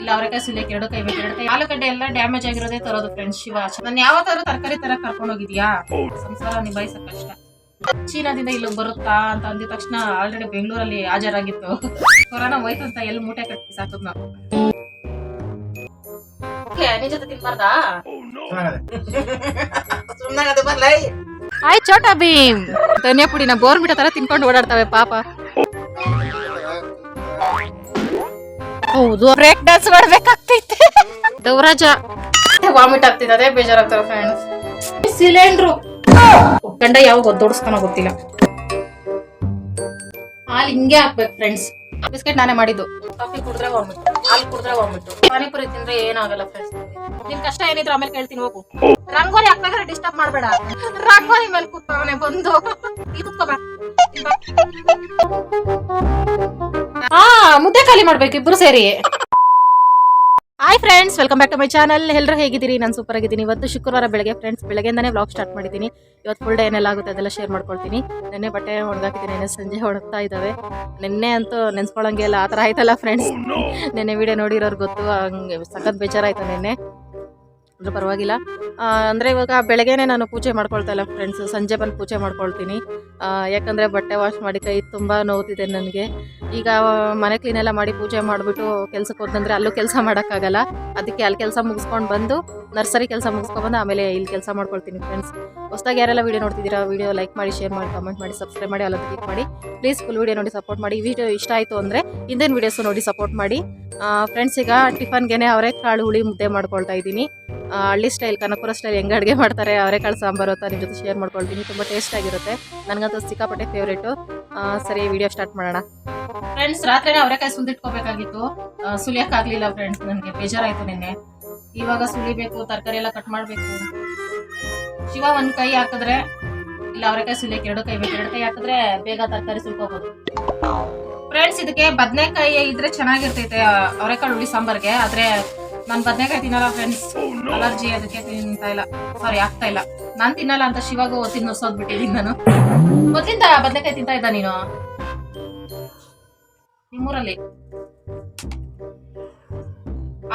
ಇಲ್ಲ ಅವರೆಕಾಯಿ ಸುಲಿಯಕ್ಕೆ ಎರಡು ಕೈ ಬೇಕು ಎರಡು ಕೈ. ಆಲೂಗಡ್ಡೆ ಎಲ್ಲ ಡ್ಯಾಮೇಜ್ ಆಗಿರೋದೇ ತರೋದು ಫ್ರೆಂಡ್ಸ್ ಶಿವ. ನಾನು ಯಾವತ್ತಾದ್ರೂ ತರಕಾರಿ ತರ ಕರ್ಕೊಂಡು ಹೋಗಿದ್ಯಾ ಸಂಸಾರ ನಿಭಾಯಿಸೋ ಕಷ್ಟ. ಚೀನಾದಿಂದ ಇಲ್ಲಿಗೆ ಬರುತ್ತಾ ಅಂತ ಅಂದಿದ ತಕ್ಷಣ ಆಲ್ರೆಡಿ ಬೆಂಗಳೂರಲ್ಲಿ ಹಾಜರಾಗಿತ್ತು. ಕೊರೋನಾ ಹೋಯ್ತು ಅಂತ ಎಲ್ಲಿ ಮೂಟೆ ಕಟ್ಟಿ ಸಾಕದ್ ನಾವು. ನಿನ್ ಜೊತೆ ತಿನ್ಬಾರ್ದಾ? ಸುಮ್ಮನಾಗದೆ ಬರ್ಲೈ. ಆಯ್ ಚೋಟಾ ಭೀಮ್. ಧನಿಯಾ ಪುಡಿನ ಬೋರ್ಮಿಟ ತರ ತಿನ್ಕೊಂಡು ಓಡಾಡ್ತವೆ ಪಾಪ. ಹೌದು ಬ್ರೇಕ್ ಡ್ಯಾನ್ಸ್ ಮಾಡ್ಬೇಕಾಗ್ತೈತೆ ದೌರಾಜ ವಾಮಿಟ್ ಆಗ್ತಿದೆ ಅದೇ ಬೇಜಾರಾಗ್ತವೆ ಫ್ರೆಂಡ್ಸ್ ಸಿಲಿಂಡ್ರು. ಗಂಡ ಯಾವಾಗ ಒದ್ದೋಡಿಸ್ತಾನೋ ಗೊತ್ತಿಲ್ಲ. ಹಾಲು ಹಿಂಗೆ ಹಾಕ್ಬೇಕು ಫ್ರೆಂಡ್ಸ್ ಬಿಸ್ಕೆಟ್ ನಾನೇ ಮಾಡಿದ್ದು. ಕಾಫಿ ಕುಡಿದ್ರೆ ವಾಮಿಟ್ ಹಾಲು ಕುಡಿದ್ರೆ ವಾಮಿಟ್ ಪಾನಿಪುರಿ ತಿಂದ್ರೆ ಏನಾಗಲ್ಲ ಫ್ರೆಂಡ್ಸ್ ನಿನ್ ಕಷ್ಟ ಏನಿದ್ರು ಆಮೇಲೆ ಕೇಳ್ತೀನಿ, ಹೋಗು. ರಂಗೋಲಿ ಹಾಕ್ಬೇಕಾದ್ರೆ ಡಿಸ್ಟರ್ಬ್ ಮಾಡ್ಬೇಡ. ರಂಗೋಲಿ ಮೇಲೆ ಕೂತ್ಕೊಂಡೆ ಬಂದು. ಇಲ್ಲಿ ಕೂತ್ಕೋ ಬಾ. ಇಲ್ಲಿ ಬಾ. ಹಾ ಮುದ್ದೆ ಖಾಲಿ ಮಾಡ್ಬೇಕು ಇಬ್ರು ಸೇರಿ. Hi friends welcome back to my channel ಎಲ್ಲರೂ ಹೇಗಿದ್ದೀರಿ? ನಾನು ಸೂಪರ್ ಆಗಿದ್ದೀನಿ. ಇವತ್ತು ಶುಕ್ರವಾರ ಬೆಳಗ್ಗೆ ಫ್ರೆಂಡ್ಸ್ ಬೆಳಗ್ಗೆಯಿಂದನೇ ವ್ಲಾಗ್ ಸ್ಟಾರ್ಟ್ ಮಾಡಿದ್ದೀನಿ. ಇವತ್ತು ಫುಲ್ ಡೇ ಏನೆಲ್ಲ ಆಗುತ್ತೆ ಅದೆಲ್ಲ ಶೇರ್ ಮಾಡ್ಕೊಳ್ತೀನಿ. ನೆನ್ನೆ ಬಟ್ಟೆ ಒಣಗಾಕಿದ್ದೀನಿ ನೆನ್ನೆ ಸಂಜೆ ಒಣಗ್ತಾ ಇದ್ದಾವೆ. ನಿನ್ನೆ ಅಂತೂ ನೆನ್ಸ್ಕೊಳಂಗೆ ಇಲ್ಲ ಆ ಥರ ಆಯ್ತಲ್ಲ ಫ್ರೆಂಡ್ಸ್ ನೆನ್ನೆ ವಿಡಿಯೋ ನೋಡಿರೋರು ಗೊತ್ತು ಹಂಗೆ ಸಖತ್ ಬೇಜಾರಾಯ್ತು ನೆನ್ನೆ. ಅಂದ್ರೆ ಪರವಾಗಿಲ್ಲ. ಅಂದ್ರೆ ಇವಾಗ ಬೆಳಗ್ಗೆನೆ ನಾನು ಪೂಜೆ ಮಾಡ್ಕೊಳ್ತಾ ಇಲ್ಲ ಫ್ರೆಂಡ್ಸ್ ಸಂಜೆ ಬಂದು ಪೂಜೆ ಮಾಡ್ಕೊಳ್ತೀನಿ. ಯಾಕಂದ್ರೆ ಬಟ್ಟೆ ವಾಶ್ ಮಾಡಿ ಕೈ ತುಂಬ ನೋವುತ್ತಿದೆ ನನಗೆ. ಈಗ ಮನೆ ಕ್ಲೀನ್ ಎಲ್ಲ ಮಾಡಿ ಪೂಜೆ ಮಾಡಿಬಿಟ್ಟು ಕೆಲ್ಸಕ್ಕೆ ಹೋದಂದ್ರೆ ಅಲ್ಲೂ ಕೆಲಸ ಮಾಡೋಕ್ಕಾಗಲ್ಲ. ಅದಕ್ಕೆ ಅಲ್ಲಿ ಕೆಲಸ ಮುಗಿಸ್ಕೊಂಡು ಬಂದು ನರ್ಸರಿ ಕೆಲಸ ಮುಗಿಸ್ಕೊಂಡು ಆಮೇಲೆ ಇಲ್ಲಿ ಕೆಲಸ ಮಾಡ್ಕೊಳ್ತೀನಿ ಫ್ರೆಂಡ್ಸ್ ಹೊಸದಾಗಿ ಯಾರೆಲ್ಲ ವೀಡಿಯೋ ನೋಡ್ತಿದ್ದೀರಾ ವೀಡಿಯೋ ಲೈಕ್ ಮಾಡಿ ಶೇರ್ ಮಾಡಿ ಕಮೆಂಟ್ ಮಾಡಿ ಸಬ್ಸ್ಕ್ರೈಬ್ ಮಾಡಿ ಅಲ್ಲೊಂದು ಕ್ಲಿಕ್ ಮಾಡಿ. ಪ್ಲೀಸ್ ಫುಲ್ ವೀಡಿಯೋ ನೋಡಿ ಸಪೋರ್ಟ್ ಮಾಡಿ. ವಿಡಿಯೋ ಇಷ್ಟ ಆಯಿತು ಅಂದರೆ ಹಿಂದಿನ ವೀಡಿಯೋಸು ನೋಡಿ ಸಪೋರ್ಟ್ ಮಾಡಿ. ಫ್ರೆಂಡ್ಸ್ ಈಗ ಟಿಫನ್ಗೆನೆ ಅವರೆಕಾಳು ಹುಳಿ ಮುದ್ದೆ ಮಾಡ್ಕೊಳ್ತಾ ಇದ್ದೀನಿ. ಹಳ್ಳಿ ಸ್ಟೈಲ್ ಕನಕಪುರ ಸ್ಟೈಲ್ ಹೆಂಗೆ ಅಡುಗೆ ಮಾಡ್ತಾರೆ ಅವರೆಕಾಳು ಸಾಂಬಾರು ಅಂತ ನಿಮ್ಮ ಜೊತೆ ಶೇರ್ ಮಾಡ್ಕೊಳ್ತೀನಿ. ತುಂಬ ಟೇಸ್ಟ್ ಆಗಿರುತ್ತೆ. ನನಗಂತೂ ಸಿಕ್ಕಾಪಟ್ಟೆ ಫೇವ್ರೇಟು ಸರಿ ವಿಡಿಯೋ ಸ್ಟಾರ್ಟ್ ಮಾಡೋಣ. ಫ್ರೆಂಡ್ಸ್ ರಾತ್ರಿನೇ ಅವರೆಕಾಯಿ ಸುಲಿಟ್ಕೋಬೇಕಾಗಿತ್ತು ಸುಲಿಯೋಕ್ಕಾಗಲಿಲ್ಲ ಫ್ರೆಂಡ್ಸ್ ನನಗೆ ಬೇಜಾರಾಯಿತು ನಿನ್ನೆ. ಇವಾಗ ಸುಲಿಬೇಕು, ತರಕಾರಿ ಎಲ್ಲ ಕಟ್ ಮಾಡಬೇಕು. ಶಿವ ಒಂದು ಕೈ ಹಾಕಿದ್ರೆ, ಇಲ್ಲ ಅವರೆಕಾಯಿ ಸುಲಿಯಕ್ಕೆ ಎರಡು ಕೈ ಬೇಕು. ಎರಡು ಕೈ ಹಾಕಿದ್ರೆ ಬೇಗ ತರಕಾರಿ ಸುಲ್ಕೋಬಹುದು ಫ್ರೆಂಡ್ಸ್ ಇದಕ್ಕೆ ಬದನೆಕಾಯಿ ಇದ್ರೆ ಚೆನ್ನಾಗಿರ್ತೈತೆ ಅವರೆಕಾಳು ಹುಳಿ ಸಾಂಬಾರ್ಗೆ ಆದ್ರೆ ನಾನು ಬದನೆಕಾಯಿ ತಿನ್ನಲ್ಲ ಫ್ರೆಂಡ್ಸ್ ಅಲರ್ಜಿ ಅದಕ್ಕೆ ತಿಂತಾ ಇಲ್ಲ. ಸಾರಿ ಆಗ್ತಾ ಇಲ್ಲ. ನಾನ್ ತಿನ್ನಲ್ಲ ಅಂತ ಶಿವಾಗ ತಿನ್ನೋಸೋದ್ ಬಿಟ್ಟಿದ್ದೀನಿ ನಾನು. ಮೊದ್ಲಿಂದ ಬದನೆಕಾಯಿ ತಿಂತಾ ಇದ್ದ ನೀನು? ನಿಮ್ಮೂರಲ್ಲಿ?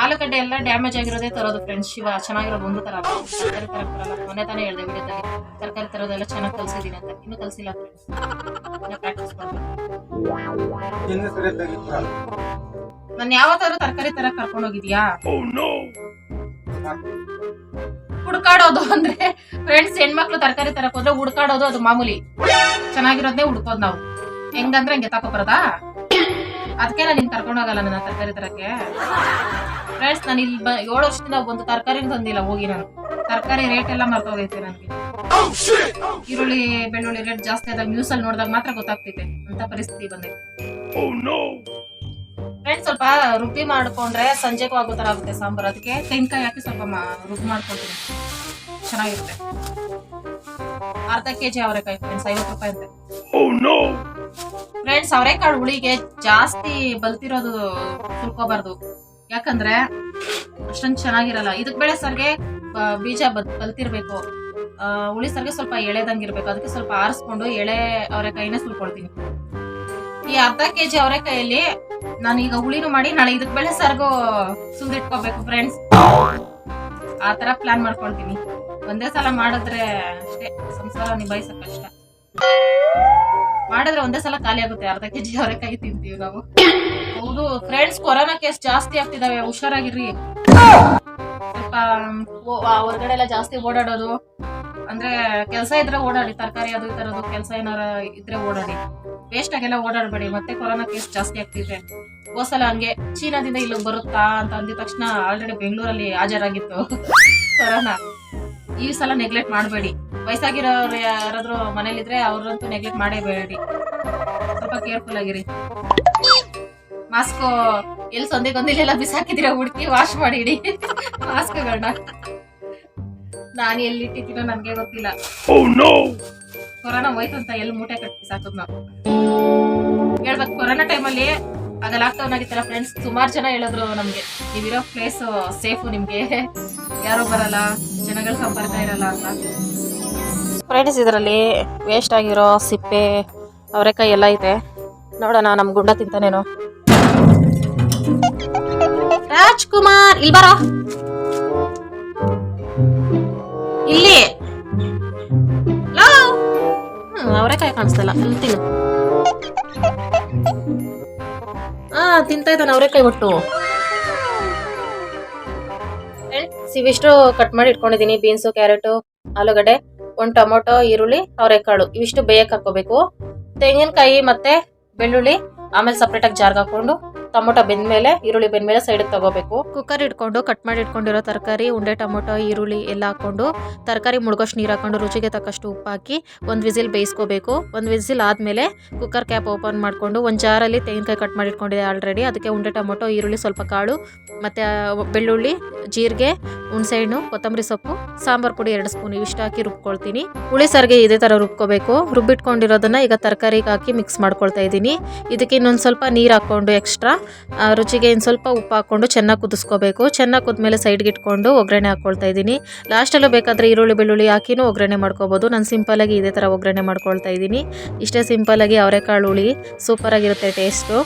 ಆಲೂಗಡ್ಡೆ ಎಲ್ಲ ಡ್ಯಾಮೇಜ್ ಆಗಿರೋದೇ ತರೋದು ಫ್ರೆಂಡ್ಸ್ ಶಿವ. ಚೆನ್ನಾಗಿರೋದು ಒಂದು ತರ. ತರಕಾರಿ ತರಕ್ ಬರಲ್ಲ. ಮೊನ್ನೆ ತಾನೇ ಹೇಳಿದೆ ವಿಡಿಯೋದಲ್ಲಿ ತರಕಾರಿ ತರೋದೆಲ್ಲ ಚೆನ್ನಾಗಿ ಕಲ್ಸಿದ್ದೀನಿ ಅಂತ. ಇನ್ನು ಕಲ್ಸಿಲ್ಲ ಫ್ರೆಂಡ್ಸ್ ಪ್ರಾಕ್ಟೀಸ್ ಮಾಡ್ಬೇಕು. ಇನ್ನು ಸರಿಯಾಗಿತ್ತು ನಾನು ಯಾವತ್ತಾದ್ರೂ ತರಕಾರಿ ತರ ಕರ್ಕೊಂಡು ಹೋಗಿದ್ಯಾ? ಹುಡ್ಕಾಡೋದು ಅಂದ್ರೆ ಫ್ರೆಂಡ್ಸ್ ಹೆಣ್ಮಕ್ಳು ತರಕಾರಿ ತರಕ್ ಹೋದ್ರೆ ಹುಡ್ಕಾಡೋದು ಅದು ಮಾಮೂಲಿ. ಚೆನ್ನಾಗಿರೋದ್ನೇ ಹುಡ್ಕೋದ್ ನಾವು. ಹೆಂಗಂದ್ರೆ ಹಂಗೆ ತಕೋ ಬರೋದಾ? ಅದಕ್ಕೆ ನಾನು ನಿನ್ ಕರ್ಕೊಂಡೋಗಲ್ಲ ನನ್ನ ತರಕಾರಿ ತರಕ್ಕೆ. ಫ್ರೆಂಡ್ಸ್ ನಾನು ಇಲ್ಲಿ ಏಳು ವರ್ಷದಿಂದ ಒಂದು ತರಕಾರಿ ತಂದಿಲ್ಲ ಹೋಗಿ ನಾನು. ತರಕಾರಿ ರೇಟ್ ಎಲ್ಲ ಮರ್ತೋಗೈತೆ ನನಗೆ. ಈರುಳ್ಳಿ ಬೆಳ್ಳುಳ್ಳಿ ರೇಟ್ ಜಾಸ್ತಿ ಆದಾಗ ನ್ಯೂಸ್ ಅಲ್ಲಿ ನೋಡಿದಾಗ ಮಾತ್ರ ಗೊತ್ತಾಗ್ತಿದೆ ಅಂತ ಪರಿಸ್ಥಿತಿ ಬಂದೈತೆ. ಫ್ರೆಂಡ್ಸ್ ಸ್ವಲ್ಪ ರುಬ್ಬಿ ಮಾಡ್ಕೊಂಡ್ರೆ ಸಂಜೆಗೂ ಆಗೋ ತರ ಆಗುತ್ತೆ ಸಾಂಬಾರು. ಅದಕ್ಕೆ ತೆಂಗಿನಕಾಯಿ ಹಾಕಿ ಸ್ವಲ್ಪ ರುಬ್ಬಿ ಮಾಡ್ಕೊಳ್ತೀನಿ. ಚೆನ್ನಾಗಿರುತ್ತೆ. ಅರ್ಧ ಕೆಜಿ ಅವರೆಕಾಯಿ ಫ್ರೆಂಡ್ಸ್ ಐವತ್ತು ರೂಪಾಯಿ ಅಂತೆ. ಫ್ರೆಂಡ್ಸ್ ಅವರೆಕಾಳು ಹುಳಿಗೆ ಜಾಸ್ತಿ ಬಲ್ತಿರೋದು ಸುಲ್ಕೋಬಾರ್ದು ಯಾಕಂದ್ರೆ ಅಷ್ಟೊಂದು ಚೆನ್ನಾಗಿರಲ್ಲ. ಇದಕ್ ಬೇಳೆ ಸರ್ಗೆ ಬೀಜ ಬದ್ ಬಲ್ತಿರ್ಬೇಕು ಹುಳಿ ಸರ್ಗೆ ಸ್ವಲ್ಪ ಎಳೆದಂಗಿರ್ಬೇಕು. ಅದಕ್ಕೆ ಸ್ವಲ್ಪ ಆರಿಸ್ಕೊಂಡು ಎಳೆ ಅವರೆಕಾಯಿನ ಸುಲ್ಕೊಳ್ತೀನಿ. ಈ ಅರ್ಧ ಕೆಜಿ ಅವರೆಕಾಯಲ್ಲಿ ನಾನು ಈಗ ಹುಳಿನೂ ಮಾಡಿ ನಾಳೆ ಇದಕ್ ಬೆಳೆ ಸರ್ಗು ಸುಲ್ದಿಟ್ಕೋಬೇಕು ಫ್ರೆಂಡ್ಸ್ ಆ ತರ ಪ್ಲಾನ್ ಮಾಡ್ಕೊಳ್ತೀನಿ. ಒಂದೇ ಸಲ ಮಾಡಿದ್ರೆ ಅಷ್ಟೇ, ಸಂಸಾರ ನಿಭಾಯಿಸೋ ಕಷ್ಟ. ಮಾಡಿದ್ರೆ ಒಂದೇ ಸಲ ಖಾಲಿ ಆಗುತ್ತೆ. ಅರ್ಧ ಕೆಜಿ ಅವರೆಕಾಯಿ ತಿಂತೀವಿ ನಾವು. ಹೌದು. ಫ್ರೆಂಡ್ಸ್ ಕೊರೋನಾ ಕೇಸ್ ಜಾಸ್ತಿ ಆಗ್ತಿದಾವೆ. ಹುಷಾರಾಗಿರ್ರಿ. ಸ್ವಲ್ಪ ಹೊರಗಡೆ ಎಲ್ಲ ಜಾಸ್ತಿ ಓಡಾಡೋದು. ಅಂದ್ರೆ ಕೆಲಸ ಇದ್ರೆ ಓಡಾಡಿ, ತರಕಾರಿ ಅದು ಈ ತರದ್ದು ಕೆಲಸ ಏನಾರ ಇದ್ರೆ ಓಡಾಡಿ. ವೇಸ್ಟ್ ಆಗೆಲ್ಲ ಓಡಾಡಬೇಡಿ. ಮತ್ತೆ ಕೊರೋನಾ ಕೇಸ್ ಜಾಸ್ತಿ ಆಗ್ತಿದೆ. ಹೋಸಲ ಹಂಗೆ ಚೀನಾದಿಂದ ಇಲ್ಲಿಗೆ ಬರುತ್ತಾ ಅಂತ ಅಂದಿದ ತಕ್ಷಣ ಆಲ್ರೆಡಿ ಬೆಂಗಳೂರಲ್ಲಿ ಹಾಜರಾಗಿತ್ತು ಕೊರೋನಾ. ಈ ಸಲ ನೆಗ್ಲೆಕ್ಟ್ ಮಾಡಬೇಡಿ. ವಯಸ್ಸಾಗಿರೋರು ಯಾರಾದ್ರೂ ಮನೇಲಿದ್ರೆ ಅವ್ರಂತೂ ನೆಗ್ಲೆಕ್ಟ್ ಮಾಡೇಬೇಡಿ ಸ್ವಲ್ಪ ಕೇರ್ಫುಲ್ ಆಗಿರಿ. ಮಾಸ್ಕ್ ಎಲ್ಲಿ ಸೊಂದೆ ಗೊಂದಿಲೆಲ್ಲ ಬಿಸಾಕಿದಿರ ಹುಡುಕಿ ವಾಶ್ ಮಾಡಿ ಇಡಿ ಮಾಸ್ಕ್ಗಳನ್ನ ನಾನು ಎಲ್ಲಿ ಇಟ್ಟಿದ್ದೀನೋ ನನಗೆ ಗೊತ್ತಿಲ್ಲ. ಕೊರೋನಾ ಹೋಯ್ತು ಅಂತ ಎಲ್ಲಿ ಮೂಟೆ ಕಟ್ಟಿ ಸಾಕದ್ ನಾವು. ಹೇಳ್ಬೇಕು ಕೊರೋನಾ ಟೈಮಲ್ಲಿ ಆಗ ಲಾಕ್ಡೌನ್ ಆಗಿತ್ತಲ್ಲ ಫ್ರೆಂಡ್ಸ್ ಸುಮಾರು ಜನ ಹೇಳಿದ್ರು ನಮ್ಗೆ ನೀವಿರೋ ಪ್ಲೇಸ್ ಸೇಫು ನಿಮ್ಗೆ. ಯಾರು ಬರಲ್ಲ ಜನಗಳ ಸಂಪರ್ಕ ಇರಲ್ಲ ಅಂತ. ಫ್ರೆಂಡ್ಸ್ ಇದರಲ್ಲಿ ವೇಸ್ಟ್ ಆಗಿರೋ ಸಿಪ್ಪೆ ಅವರೆಕಾಯಿ ಎಲ್ಲ ಇದೆ. ನೋಡೋಣ ನಮ್ಮ ಗುಂಡ ತಿಂತಾನೇನೋ. ರಾಜ್ಕುಮಾರ್, ಇಲ್ಲಿ ಬರೋ. ಇಲ್ಲಿ. ಅವರೆಕಾಯಿ ಕಾಣಿಸ್ತಲ್ಲ. ಇಲ್ಲಿ ತಿನ್ನು. ಹಾ ತಿಂತಾ ಇದ್ದಾನೆ ಅವರೆಕಾಯಿ ಒಟ್ಟು. ಇವಿಷ್ಟು ಕಟ್ ಮಾಡಿ ಇಟ್ಕೊಂಡಿದ್ದೀನಿ, ಬೀನ್ಸು, ಕ್ಯಾರೆಟು, ಆಲೂಗಡ್ಡೆ, ಒಂದು ಟೊಮೊಟೊ, ಈರುಳ್ಳಿ, ಅವರೆಕಾಳು. ಇವಿಷ್ಟು ಬೇಯಕ್ಕೆ ಹಾಕೋಬೇಕು ತೆಂಗಿನಕಾಯಿ ಮತ್ತೆ ಬೆಳ್ಳುಳ್ಳಿ, ಆಮೇಲೆ ಸಪ್ರೇಟ್ ಆಗಿ ಜಾರ್ಗೆ ಹಾಕೊಂಡು ಟೊಮೊಟೊ ಬೆಂದ್ಮೇಲೆ, ಈರುಳ್ಳಿ ಬೆಂದ ಮೇಲೆ ಸೈಡ್ ತಗೋಬೇಕು. ಕುಕ್ಕರ್ ಇಟ್ಕೊಂಡು ಕಟ್ ಮಾಡಿ ಇಟ್ಕೊಂಡಿರೋ ತರಕಾರಿ, ಉಂಡೆ, ಟೊಮೊಟೊ, ಈರುಳ್ಳಿ ಎಲ್ಲ ಹಾಕೊಂಡು ತರಕಾರಿ ಮುಳುಗೋಷ್ಟು ನೀರು ಹಾಕೊಂಡು ರುಚಿಗೆ ತಕ್ಕಷ್ಟು ಉಪ್ಪು ಹಾಕಿ, ಒಂದು ವಿಸಿಲ್ ಬೇಯಿಸ್ಕೋಬೇಕು. ಒಂದು ವಿಸಿಲ್ ಆದಮೇಲೆ ಕುಕ್ಕರ್ ಕ್ಯಾಪ್ ಓಪನ್ ಮಾಡಿಕೊಂಡು, ಒಂದು ಜಾರಲ್ಲಿ ತೆಂಗಿನಕಾಯಿ ಕಟ್ ಮಾಡಿ ಇಟ್ಕೊಂಡಿದೆ ಆಲ್ರೆಡಿ ಅದಕ್ಕೆ ಉಂಡೆ, ಟೊಮೊಟೊ, ಈರುಳ್ಳಿ ಸ್ವಲ್ಪ ಕಾಳು ಮತ್ತು ಬೆಳ್ಳುಳ್ಳಿ, ಜೀರಿಗೆ, ಹುಣ್ಸೆಹಣ್ಣು, ಕೊತ್ತಂಬರಿ ಸೊಪ್ಪು, ಸಾಂಬಾರು ಪುಡಿ ಎರಡು ಸ್ಪೂನ್ ಇವಿಷ್ಟು ಹಾಕಿ ರುಬ್ಕೊಳ್ತೀನಿ. ಹುಳಿ ಸಾರಿಗೆ ಇದೇ ಥರ ರುಬ್ಕೋಬೇಕು. ರುಬ್ಬಿಟ್ಕೊಂಡಿರೋದನ್ನು ಈಗ ತರಕಾರಿಗೆ ಹಾಕಿ ಮಿಕ್ಸ್ ಮಾಡ್ಕೊಳ್ತಾ ಇದ್ದೀನಿ. ಇದಕ್ಕೆ ಇನ್ನೊಂದು ಸ್ವಲ್ಪ ನೀರು ಹಾಕ್ಕೊಂಡು ಎಕ್ಸ್ಟ್ರಾ ರುಚಿಗೆ ಇನ್ನು ಸ್ವಲ್ಪ ಉಪ್ಪು ಹಾಕ್ಕೊಂಡು ಚೆನ್ನಾಗಿ ಕುದಿಸ್ಕೋಬೇಕು. ಚೆನ್ನಾಗಿ ಕುದ್ಮೇಲೆ ಸೈಡ್ಗೆ ಇಟ್ಕೊಂಡು ಒಗ್ಗರಣೆ ಹಾಕ್ಕೊಳ್ತಾ ಇದ್ದೀನಿ. ಲಾಸ್ಟಲ್ಲೂ ಬೇಕಾದರೆ ಈರುಳ್ಳಿ, ಬೆಳ್ಳುಳ್ಳಿ ಹಾಕಿನೂ ಒಗ್ಗರಣೆ ಮಾಡ್ಕೋಬೋದು. ನಾನು ಸಿಂಪಲಾಗಿ ಇದೇ ಥರ ಒಗ್ಗರಣೆ ಮಾಡ್ಕೊಳ್ತಾ ಇದ್ದೀನಿ. ಇಷ್ಟೇ ಸಿಂಪಲಾಗಿ ಅವರೆಕಾಳು ಹುಳಿ ಸೂಪರಾಗಿರುತ್ತೆ ಟೇಸ್ಟು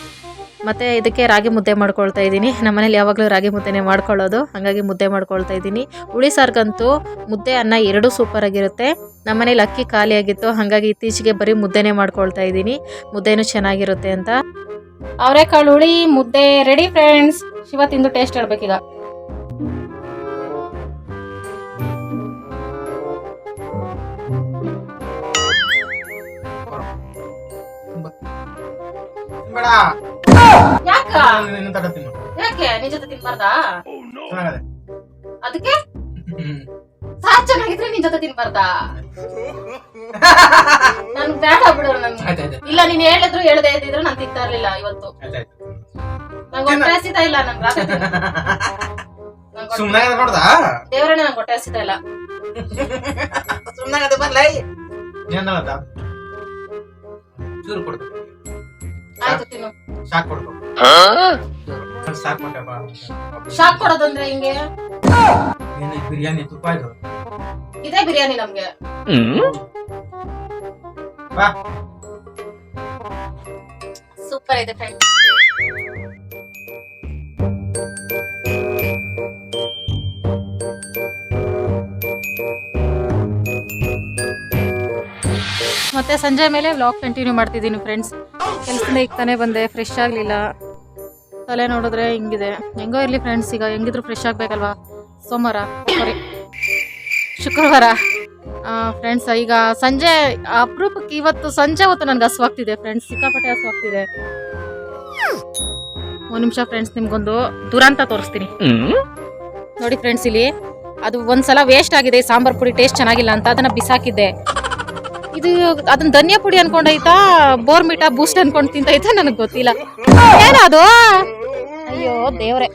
ಮತ್ತು ಇದಕ್ಕೆ ರಾಗಿ ಮುದ್ದೆ ಮಾಡ್ಕೊಳ್ತಾ ಇದ್ದೀನಿ. ನಮ್ಮನೇಲಿ ಯಾವಾಗಲೂ ರಾಗಿ ಮುದ್ದೆನೇ ಮಾಡ್ಕೊಳ್ಳೋದು. ಹಾಗಾಗಿ ಮುದ್ದೆ ಮಾಡ್ಕೊಳ್ತಾ ಇದ್ದೀನಿ. ಹುಳಿ ಸಾರ್ಗಂತೂ ಮುದ್ದೆ ಅನ್ನ ಎರಡೂ ಸೂಪರಾಗಿರುತ್ತೆ ನಮ್ಮನೇಲಿ ಅಕ್ಕಿ ಖಾಲಿಯಾಗಿತ್ತು ಹಾಗಾಗಿ ಇತ್ತೀಚೆಗೆ ಬರೀ ಮುದ್ದೆನೇ ಮಾಡ್ಕೊಳ್ತಾ ಇದ್ದೀನಿ. ಮುದ್ದೆನೂ ಚೆನ್ನಾಗಿರುತ್ತೆ ಅಂತ. ಅವರೆಕಾಳು ಹುಳಿ, ಮುದ್ದೆ ರೆಡಿ ಫ್ರೆಂಡ್ಸ್ ಶಿವ ತಿಂದು ಟೇಸ್ಟ್ ಹೇಳ್ಬೇಕೀಗ. ಬೇಡ ಯಾಕ? ನಿನ್ನ ತಡ ತಿನ್ನು. ಯಾಕೆ? ನಿಜ ತಿನ್ಬಾರ್ದಾ? ಚೆನ್ನಾಗದೆ. ಅದಕ್ಕೆ? ಹ್ಮ್. ಸಾರ್ ಚೆನ್ನಾಗಿದ್ರೆ ನಿನ್ ಜೊತೆ ತಿನ್ಬಾರ್ದಾ? ನನ್ ಬೇಡ ಬಿಡು ನನ್. ಇಲ್ಲ ನೀನ್ ಹೇಳಿದ್ರು ಹೇಳ್ದೆ ಇದ್ರು ನಾನ್ ತಿಂತಾ ಇರ್ಲಿಲ್ಲ ಇವತ್ತು. ನಂಗೆ ಹೊಟ್ಟೆ ಹಸಿತಾ ಇಲ್ಲ ನನ್ ರಾತ್ರಿ ಸುಮ್ನಾಗದೆ ನೋಡ್ದಾ ದೇವ್ರೇ ನಂಗೆ ಹೊಟ್ಟೆ ಹಸಿತಾ ಇಲ್ಲ. ಸುಮ್ನಾಗದೆ ಬರ್ಲೈ ಏನದ ಚೂರು ಕೊಡ್ತು ಶಾಕ್ ಕೊಟ್ಟಪ್ಪ ಕೊಡೋದಂದ್ರೆ ಹಿಂಗೆ? ಏನು ಬಿರಿಯಾನಿ ತುಪ್ಪ ಇದು? ಇದೇ ಬಿರಿಯಾನಿ ನಮ್ಗೆ. ಬಾ. ಸೂಪರ್ ಇದೆ ಫ್ರೆಂಡ್ ಮತ್ತೆ ಸಂಜೆ ಮೇಲೆ ವ್ಲಾಗ್ ಕಂಟಿನ್ಯೂ ಮಾಡ್ತಿದ್ದೀನಿ ಫ್ರೆಂಡ್ಸ್ ಕೆಲಸದಿಂದ ಈಗ ತಾನೇ ಬಂದೆ ಫ್ರೆಶ್ ಆಗಲಿಲ್ಲ. ತಲೆ ನೋಡಿದ್ರೆ ಹಿಂಗಿದೆ. ಹೆಂಗೋ ಇರಲಿ ಫ್ರೆಂಡ್ಸ್ ಈಗ ಹೆಂಗಿದ್ರು ಫ್ರೆಶ್ ಆಗಬೇಕಲ್ವಾ? ಸೋಮವಾರ ಸಾರಿ ಶುಕ್ರವಾರ. ಫ್ರೆಂಡ್ಸ್ ಈಗ ಸಂಜೆ ಅಪರೂಪಕ್ಕೆ ಇವತ್ತು ಸಂಜೆ ಹೊತ್ತು ನನಗೆ ಹಸುವಾಗ್ತಿದೆ ಫ್ರೆಂಡ್ಸ್ ಸಿಕ್ಕಾಪಟ್ಟೆ ಹಸುವಾಗ್ತಿದೆ ಒಂದು ನಿಮಿಷ ಫ್ರೆಂಡ್ಸ್ ನಿಮ್ಗೊಂದು ದುರಂತ ತೋರಿಸ್ತೀನಿ. ನೋಡಿ ಫ್ರೆಂಡ್ಸ್ ಇಲ್ಲಿ ಅದು ಒಂದ್ಸಲ ವೇಸ್ಟ್ ಆಗಿದೆ, ಸಾಂಬಾರ್ ಪುಡಿ ಟೇಸ್ಟ್ ಚೆನ್ನಾಗಿಲ್ಲ ಅಂತ ಅದನ್ನ ಬಿಸಾಕಿದ್ದೆ. ಇದು ಅದನ್ನ ಧನ್ಯ ಪುಡಿ ಅನ್ಕೊಂಡೈತಾ ಬೋರ್ಮಿಟಾ ಬೂಸ್ಟ್ ಅನ್ಕೊಂಡ್ ತಿಂತೈತಾ ನನಗೆ ಗೊತ್ತಿಲ್ಲ. ಏನದು ಅಯ್ಯೋ ದೇವ್ರೆ.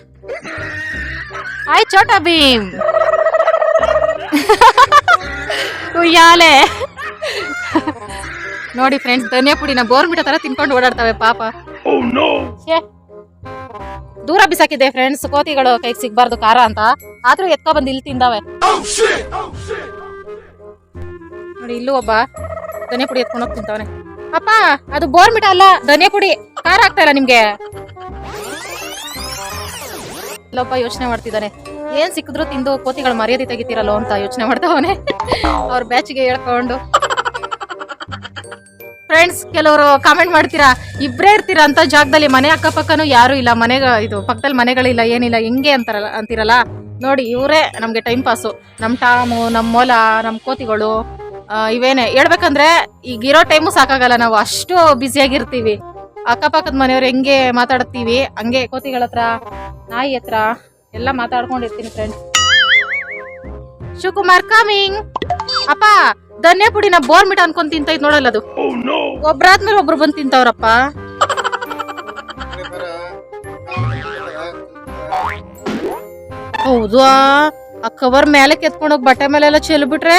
ಆಯ್ ಚೋಟ ಭೀಮ್. ಉಯ್ಯಾಲೆ. ನೋಡಿ ಫ್ರೆಂಡ್ಸ್ ಧನಿಯಾ ಪುಡಿನ ಬೋರ್ಮಿಟಾ ತರ ತಿನ್ಕೊಂಡು ಓಡಾಡ್ತವೆ ಪಾಪ. ಛೇ. ದೂರ ಬಿಸಾಕಿದೆ ಫ್ರೆಂಡ್ಸ್ ಕೋತಿಗಳು ಕೈಗೆ ಸಿಗ್ಬಾರ್ದು ಖಾರ ಅಂತ. ಆದ್ರೂ ಎತ್ಕೊ ಬಂದು ಇಲ್ಲಿ ತಿಂದಾವೆ. ನೋಡಿ, ಇಲ್ಲೂ ಒಬ್ಬ ಧನಿಯ ಪುಡಿ ಎತ್ಕೊಂಡು ಹೋಗಿ ಅಪ್ಪ, ಅದು ಬೋರ್ಮಿಟ ಅಲ್ಲ ಧನಿಯ ಪುಡಿ. ಖಾರ ಆಗ್ತಾ ಇಲ್ಲ ನಿಮ್ಗೆ? ಇಲ್ಲೊಬ್ಬ ಯೋಚನೆ ಮಾಡ್ತಿದ್ದಾನೆ. ಏನ್ ಸಿಕ್ಕಿದ್ರು ತಿಂದು ಕೋತಿಗಳು ಮರ್ಯಾದೆ ತೆಗಿತೀರಲ್ಲೋ ಅಂತ ಯೋಚನೆ ಮಾಡ್ತಾವನೆ. ಅವ್ರ ಬ್ಯಾಚ್ಗೆ ಹೇಳ್ಕೊಂಡು. ಫ್ರೆಂಡ್ಸ್ ಕೆಲವರು ಕಾಮೆಂಟ್ ಮಾಡ್ತೀರಾ? ಇಬ್ರೇ ಇರ್ತೀರಾ ಅಂತ ಜಾಗದಲ್ಲಿ? ಮನೆ ಅಕ್ಕಪಕ್ಕನೂ ಯಾರು ಇಲ್ಲ. ಮನೆ ಇದು ಪಕ್ಕದಲ್ಲಿ ಮನೆಗಳಿಲ್ಲ, ಏನಿಲ್ಲ, ಹೆಂಗೆ ಅಂತಾರಲ್ಲ, ಅಂತೀರಲ್ಲ? ನೋಡಿ, ಇವರೇ ನಮಗೆ ಟೈಮ್ ಪಾಸು ನಮ್ಮ ಟಾಮು ನಮ್ಮ ಮೊಲ ನಮ್ಮ ಕೋತಿಗಳು. ಇವೇನೆ ಹೇಳ್ಬೇಕಂದ್ರೆ ಈಗ ಇರೋ ಟೈಮು ಸಾಕಾಗಲ್ಲ ನಾವು ಅಷ್ಟು ಬ್ಯುಸಿಯಾಗಿರ್ತೀವಿ ಅಕ್ಕಪಕ್ಕದ ಮನೆಯವ್ರು ಹೆಂಗೆ ಮಾತಾಡ್ತೀವಿ ಹಂಗೆ ಕೋತಿಗಳ ಹತ್ರ ನಾಯಿ ಹತ್ರ ಎಲ್ಲ ಮಾತಾಡ್ಕೊಂಡಿರ್ತೀನಿ ಫ್ರೆಂಡ್ಸ್ ಶಿವಕುಮಾರ್ ಕಮಿಂಗ್ ಅಪ್ಪ ಧನ್ಯ ಪುಡಿನ ಬೋರ್ಮಿಟ ಅನ್ಕೊಂಡ್ ತಿಂತೈತ್ ನೋಡಲ್ಲ ಅದು? ಒಬ್ರಾದ್ಮೇಲೆ ಒಬ್ರು ಬಂದ್ ತಿಂತವ್ರಪ್ಪ. ಹೌದು? ಆ ಕವರ್ ಮೇಲೆ ಹೋಗಿ ಬಟ್ಟೆ ಮೇಲೆಲ್ಲ ಚೆಲ್ಬಿಟ್ರೆ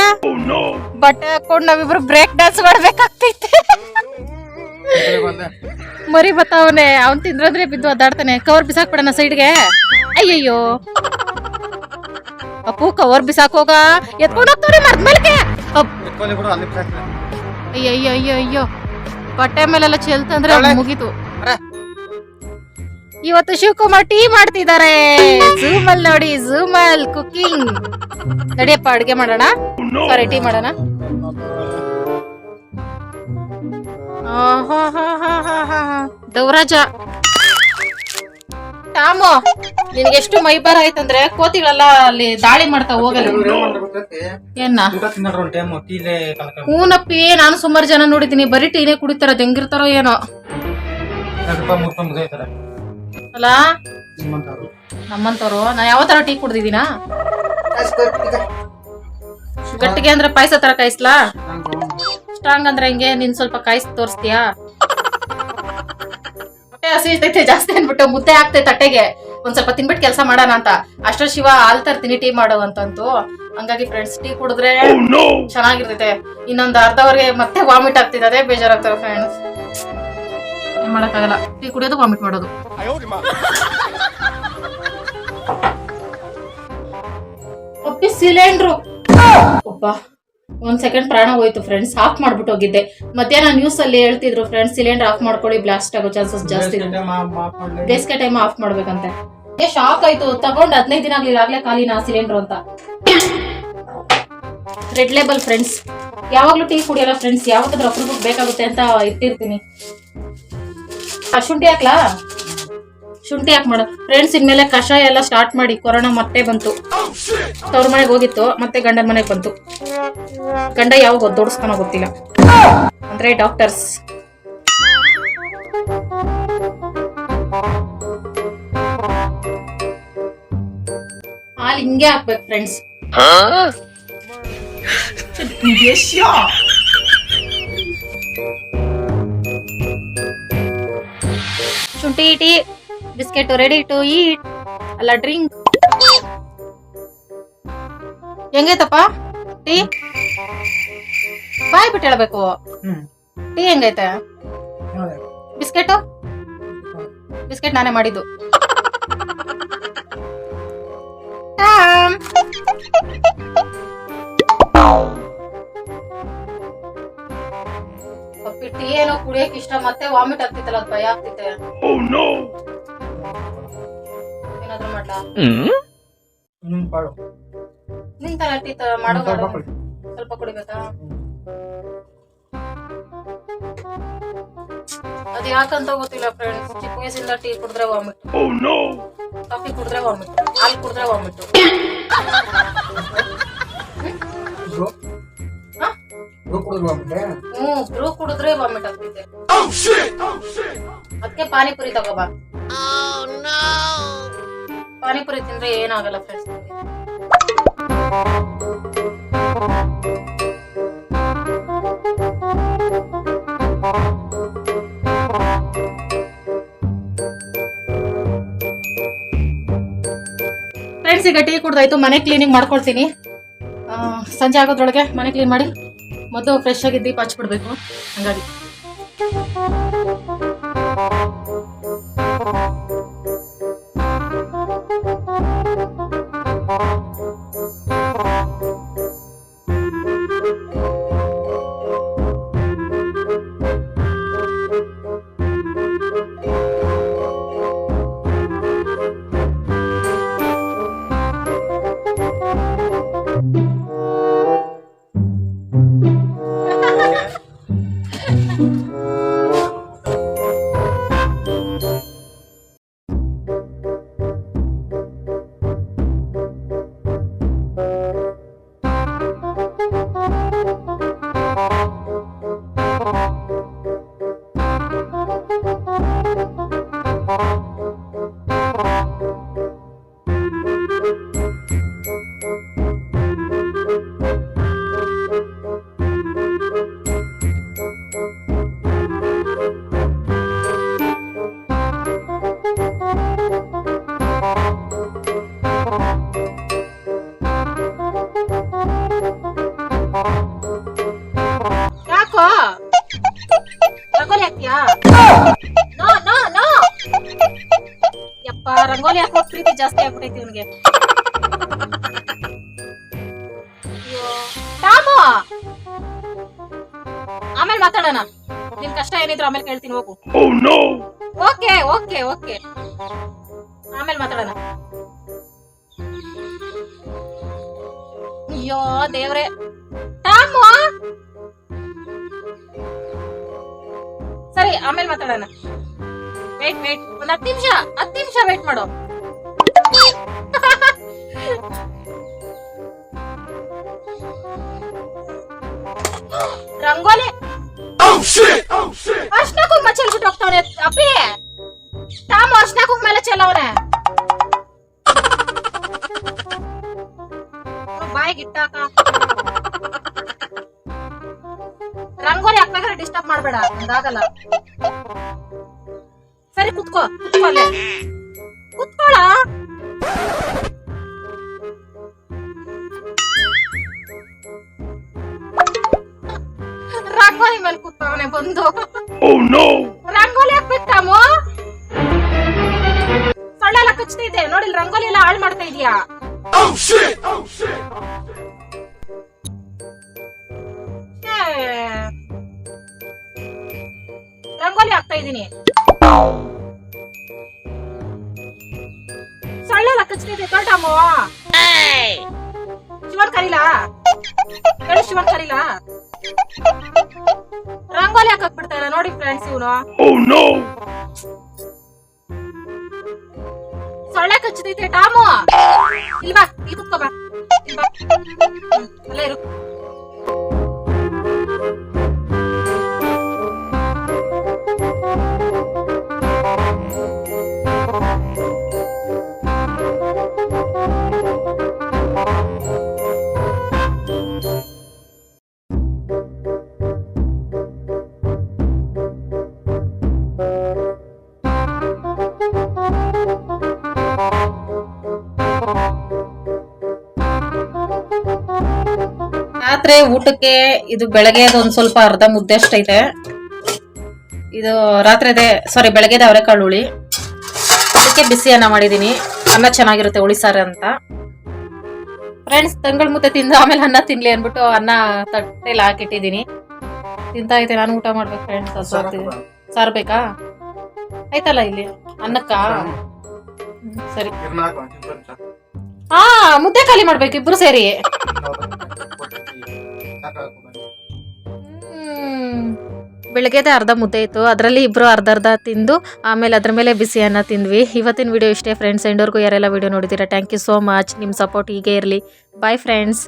ಬಟ್ಟೆ ಹಾಕೊಂಡ್ ನಾವಿಬ್ರು ಬ್ರೇಕ್ ಡ್ಯಾನ್ಸ್ ಮಾಡ್ಬೇಕಾಗ್ತೈತೆ. ಮರಿ ಬತ್ತಾವನೆ ಅವ್ನ್ ತಿಂದ್ರಂದ್ರೆ ಬಿದ್ದು ಅದಾಡ್ತಾನೆ. ಕವರ್ ಬಿಸಾಕ್ಬಿಡಣ ಸೈಡ್ಗೆ. ಅಯ್ಯಯ್ಯೋ. ಅಪ್ಪು ಕವರ್ ಬಿಸಾಕೋಗ ಎತ್ಕೊಂಡ್ ಹೋಗ್ತಾರೆ ಮರ್ದ ಮೇಲೆ ಅಯ್ಯಯ್ಯೋ. ಅಯ್ಯೋ ಬಟ್ಟೆ ಮೇಲೆಲ್ಲ ಚೆಲ್ತಂದ್ರೆ. ಮುಗೀತು. ಇವತ್ತು ಶಿವಕುಮಾರ್ ಟೀ ಮಾಡ್ತಿದ್ದಾರೆ. ಝೂಮ್ ಅಲ್ಲಿ ನೋಡಿ ಝೂಮ್ ಅಲ್ಲಿ ಕುಕಿಂಗ್ ನಡಿಯಪ್ಪ, ಅಡ್ಗೆ ಮಾಡೋಣ? ಸಾರಿ ಟೀ ಮಾಡೋಣ? ದೌರಾಜ. ಟಾಮು ಮೈ ಮೈಬಾರ ಆಯ್ತಂದ್ರೆ ಕೋತಿಗಳೆಲ್ಲ ಅಲ್ಲಿ ದಾಳಿ ಮಾಡ್ತಾ ಹೋಗಲ್ಲ. ಏನ? ಹೂನಪ್ಪಿ, ನಾನು ಸುಮಾರು ಜನ ನೋಡಿದೀನಿ ಬರೀ ಟೀನೇ ಕುಡಿತಾರ ಹೆಂಗಿರ್ತಾರೋ ಏನೋ. ಅಲ್ಲ? ನಿಮ್ಮಂತವ್ರು. ನಮ್ಮಂತವ್ರು ನಾ ಯಾವ ತರ ಟೀ ಕುಡ್ದಿದ್ದೀನಾ? ಗಟ್ಟಿಗೆ ಅಂದ್ರೆ ಪಾಯಸ ತರ ಕಾಯಿಸ್ಲಾ? ಸ್ಟ್ರಾಂಗ್ ಅಂದ್ರೆ ಹಿಂಗೆ ನೀನ್ ಸ್ವಲ್ಪ ಕಾಯಿಸ್ ತೋರಿಸ್ತೀಯಾ? ಹೊಟ್ಟೆ ಹಸಿತೈತೆ ಜಾಸ್ತಿ ಅನ್ಬಿಟ್ಟು ಮುದ್ದೆ ಆಗ್ತೈತೆ ತಟ್ಟೆಗೆ. ಒಂದ್ ಸ್ವಲ್ಪ ತಿನ್ಬಿಟ್ಟು ಕೆಲಸ ಮಾಡೋಣ ಅಂತ. ಅಷ್ಟೋ ಶಿವ ಹಾಲ್ ತರ್ತೀನಿ ಟೀ ಮಾಡೋ ಅಂತಂತು. ಹಂಗಾಗಿ ಫ್ರೆಂಡ್ಸ್ ಟೀ ಕುಡಿದ್ರೆ ಚೆನ್ನಾಗಿರ್ತೈತೆ. ಇನ್ನೊಂದು ಅರ್ಧವರೆಗೆ ಮತ್ತೆ ವಾಮಿಟ್ ಆಗ್ತಿದೆ ಅದೇ ಬೇಜಾರಾಗ್ತವೆ ಫ್ರೆಂಡ್ಸ್ ಏನ್ ಕುಡಿಯೋದು ವಾಮಿಟ್ ಮಾಡೋದು. ಸಿಲಿಂಡ್ರು. ಒಬ್ಬ. ಒಂದ್ ಸೆಕೆಂಡ್ ಪ್ರಾಣ ಹೋಯ್ತು ಫ್ರೆಂಡ್ಸ್ ಆಫ್ ಮಾಡ್ಬಿಟ್ಟು ಹೋಗಿದ್ದೆ. ಮಧ್ಯಾಹ್ನ ನ್ಯೂಸ್ ಅಲ್ಲಿ ಹೇಳ್ತಿದ್ರು ಫ್ರೆಂಡ್ಸ್ ಸಿಲಿಂಡರ್ ಆಫ್ ಮಾಡ್ಕೊಳ್ಳಿ ಬ್ಲಾಸ್ಟ್ ಆಗೋ ಚಾನ್ಸಸ್ ಜಾಸ್ತಿ ಬೇಸಿಗೆ ಟೈಮ್ ಆಫ್ ಮಾಡ್ಬೇಕಂತೆ. ಶಾಕ್ ಆಯ್ತು. ತಗೊಂಡ್ ಹದಿನೈದು ದಿನ ಆಗ್ಲಿಲ್ಲ. ಆಗ್ಲೇ ಖಾಲಿನಾ ಸಿಲಿಂಡರ್ ಅಂತ. ರೆಡ್ ಲೇಬಲ್ ಫ್ರೆಂಡ್ಸ್ ಯಾವಾಗ್ಲೂ ಟೀ ಕುಡಿಯಲ್ಲ ಫ್ರೆಂಡ್ಸ್ ಯಾವತ್ತಾದ್ರೂ ಅಪ್ರೂಪಕ್ಕೆ ಬೇಕಾಗುತ್ತೆ ಅಂತ ಇಟ್ಟಿರ್ತೀನಿ. ಆ, ಶುಂಠಿ ಹಾಕ್ಲಾ? ಶುಂಠಿ ಹಾಕ್ ಮಾಡ. ಫ್ರೆಂಡ್ಸ್ ಇನ್ಮೇಲೆ ಕಷಾಯ ಎಲ್ಲ ಸ್ಟಾರ್ಟ್ ಮಾಡಿ. ಕೊರೋನಾ ಮತ್ತೆ ಬಂತು. ತವ್ರ ಮನೆಗೆ ಹೋಗಿತ್ತು ಮತ್ತೆ ಗಂಡನ ಮನೆಗೆ ಬಂತು. ಗಂಡ ಯಾವಾಗ ಒದ್ದೋಡಿಸ್ತಾನೋ ಗೊತ್ತಿಲ್ಲ. ಅಂದ್ರೆ ಡಾಕ್ಟರ್ಸ್ ಹಾಲು ಹಿಂಗೆ ಹಾಕ್ಬೇಕು ಫ್ರೆಂಡ್ಸ್ ಶುಂಠಿ tea biscuit ready to eat ಅಲ್ಲ ಡ್ರಿಂಕ್ ಹೆಂಗೈತಪ್ಪ? ಟೀ ಬಾಯ್ ಬಿಟ್ಟು ಹೇಳ್ಬೇಕು. ಟೀ ಹೆಂಗೈತೆ? ಬಿಸ್ಕೆಟು ಬಿಸ್ಕೆಟ್ ನಾನೇ ಮಾಡಿದ್ದು. ಟೀ ಏನೋ ಕುಡಿಯಕ್ ಇಷ್ಟ ಮತ್ತೆ ವಾಮಿಟ್ ಆಗ್ತಿತ್ತಲ್ಲ ಅದು ಭಯ ಆಗ್ತಿತ್ತೆ. ಏನಾದ್ರು ಮಾಡ್ಲಾ? ಹ್ಮ್? ಪಾಡು. ನಿನ್ ತರ ಟೀ ತರ ಮಾಡೋ ಸ್ವಲ್ಪ ಮಾಡೋ. ಕೊಡಿ. ಸ್ವಲ್ಪ ಕುಡಿಬೇಕಾ? ಅದು ಯಾಕಂತ ಗೊತ್ತಿಲ್ಲ ಫ್ರೆಂಡ್ಸ್ ಚಿಕ್ಕ ವಯಸ್ಸಿಂದ ಟೀ ಕುಡಿದ್ರೆ ವಾಮಿಟ್ ಕಾಫಿ ಕುಡಿದ್ರೆ ವಾಮಿಟ್ ಹಾಲು ಕುಡಿದ್ರೆ ವಾಮಿಟ್ ಬ್ರೋ. ಬ್ರೋ ಕುಡಿದ್ರು ಆಗ್ಬಿಟ್ಟೆ ಹ್ಮ್ ಬ್ರೂ ಕುಡಿದ್ರೆ ವಾಮಿಟ್ ಆಗ್ತಿದೆ ಅದಕ್ಕೆ ಪಾನಿಪುರಿ ತಗೋಬಾ. ಪಾನಿಪುರಿ ತಿಂದ್ರೆ ಏನಾಗಲ್ಲ ಫ್ರೆಂಡ್ಸ್ ಫ್ರೆಂಡ್ಸ್ ಈಗ ಟೀ ಕುಡ್ದಾಯ್ತು ಮನೆ ಕ್ಲೀನಿಂಗ್ ಮಾಡ್ಕೊಳ್ತೀನಿ. ಸಂಜೆ ಆಗೋದ್ರೊಳಗೆ ಮನೆ ಕ್ಲೀನ್ ಮಾಡಿ ಮೊದಲು ಫ್ರೆಶ್ ಆಗಿ ದೀಪ ಹಚ್ಬಿಡ್ಬೇಕು. ಹಂಗಾಗಿ. ಯಾಕೋ ಆಗ್ಬಿಟ್ಟೈತಿ ಇವನ್ಗೆ. ಆಮೇಲೆ ಮಾತಾಡೋಣ. ನಿನ್ ಕಷ್ಟ ಏನಿದ್ರು ಆಮೇಲೆ ಕೇಳ್ತೀನಿ ಹೋಗು. Okay okay okay. ಆಮೇಲೆ ಮಾತಾಡೋಣ. ಅಯ್ಯೋ ದೇವ್ರೆ. ಟಾಮು ಸರಿ ಆಮೇಲೆ ಮಾತಾಡೋಣ. ವೇಟ್ ವೇಟ್ ಒಂದ್ ಹತ್ತು ನಿಮಿಷ ಹತ್ತು ನಿಮಿಷ ವೇಟ್ ಮಾಡು. ಡಿಸ್ಟರ್ಬ್ ಮಾಡ್ಬೇಡ ಹಂಗಾಗಲ್ಲ. ಸರಿ ಕುತ್ಕೋ ಕುತ್ಕೋ ಅಲ್ಲೇ. ಕುತ್ಕೋಳ. ರಂಗೋಲಿ ಮೇಲೆ ಕೂತ್ಕೋವನೆ ಬಂದು. ರಂಗೋಲಿ ರಂಗೋಲಿ ಹಾಕ್ತಾ ಇದೀನಿ ಸೊಳ್ಳೆ ಎಲ್ಲ ತೋಟಮ್ಮ ಶಿವರ್ ಕರೀಲ ಶಿವನ್ ಕರೀಲಾ? ಹೇಳು ಶಿವನ್ ಕರೀಲಾ? ರಂಗೋಲಿ ಹಾಕಕ್ ಬಿಡ್ತಾ ಇಲ್ಲ ನೋಡಿ ಫ್ರೆಂಡ್ಸ್ ಇವನು. ಸೊಳ್ಳೆ ಕಚ್ಚತೈತೆ ಟಾಮು. ಇಲ್ವಾ ಇಲ್ಲಿ ಕುತ್ಕೋ ಬಾ. ಬಾ. ಹ್ಮ್, ಅಲ್ಲೇ ಇರು. ರಾತ್ರಿ ಊಟಕ್ಕೆ ಇದು ಬೆಳಗ್ಗೆ ಒಂದ್ ಸ್ವಲ್ಪ ಅರ್ಧ ಮುದ್ದೆ ಅಷ್ಟೈತೆ. ಇದು ರಾತ್ರಿದೆ ಸಾರಿ ಬೆಳಗ್ಗೆದ ಅವರೆಕಾಳು ಹುಳಿ. ಅದಕ್ಕೆ ಬಿಸಿ ಅನ್ನ ಮಾಡಿದ್ದೀನಿ ಅನ್ನ ಚೆನ್ನಾಗಿರುತ್ತೆ ಉಳಿಸಾರ ಸಾರು ಅಂತ. ಫ್ರೆಂಡ್ಸ್ ತಂಗಳ ಮುದ್ದೆ ತಿಂದು ಆಮೇಲೆ ಅನ್ನ ತಿನ್ಲಿ ಅನ್ಬಿಟ್ಟು ಅನ್ನ ತಟ್ಟೆಲಿ ಹಾಕಿಟ್ಟಿದ್ದೀನಿ ತಿಂತಾ ಐತೆ ನಾನು ಊಟ ಮಾಡ್ಬೇಕು ಫ್ರೆಂಡ್ಸ್ ಸಾರು ಬೇಕಾ? ಆಯ್ತಲ್ಲ ಇಲ್ಲಿ? ಅನ್ನಕ್ಕ? ಸರಿ. ಹಾ ಮುದ್ದೆ ಖಾಲಿ ಮಾಡ್ಬೇಕು ಇಬ್ರು ಸೇರಿ. ಹ್ಮ್. ಬೆಳಗ್ಗೆದೆ ಅರ್ಧ ಮುದ್ದೆ ಇತ್ತು. ಅದರಲ್ಲಿ ಇಬ್ಬರು ಅರ್ಧ ಅರ್ಧ ತಿಂದು ಆಮೇಲೆ ಅದ್ರ ಮೇಲೆ ಬಿಸಿ ಅನ್ನ ತಿಂದ್ವಿ. ಇವತ್ತಿನ ವಿಡಿಯೋ ಇಷ್ಟೇ ಫ್ರೆಂಡ್ಸ್ ಎಂಡೋರ್ಗೂ ಯಾರೆಲ್ಲ ವಿಡಿಯೋ ನೋಡಿದ್ದೀರಾ ಥ್ಯಾಂಕ್ ಯು ಸೋ ಮಚ್ ನಿಮ್ಮ ಸಪೋರ್ಟ್ ಹೀಗೆ ಇರಲಿ. Bye friends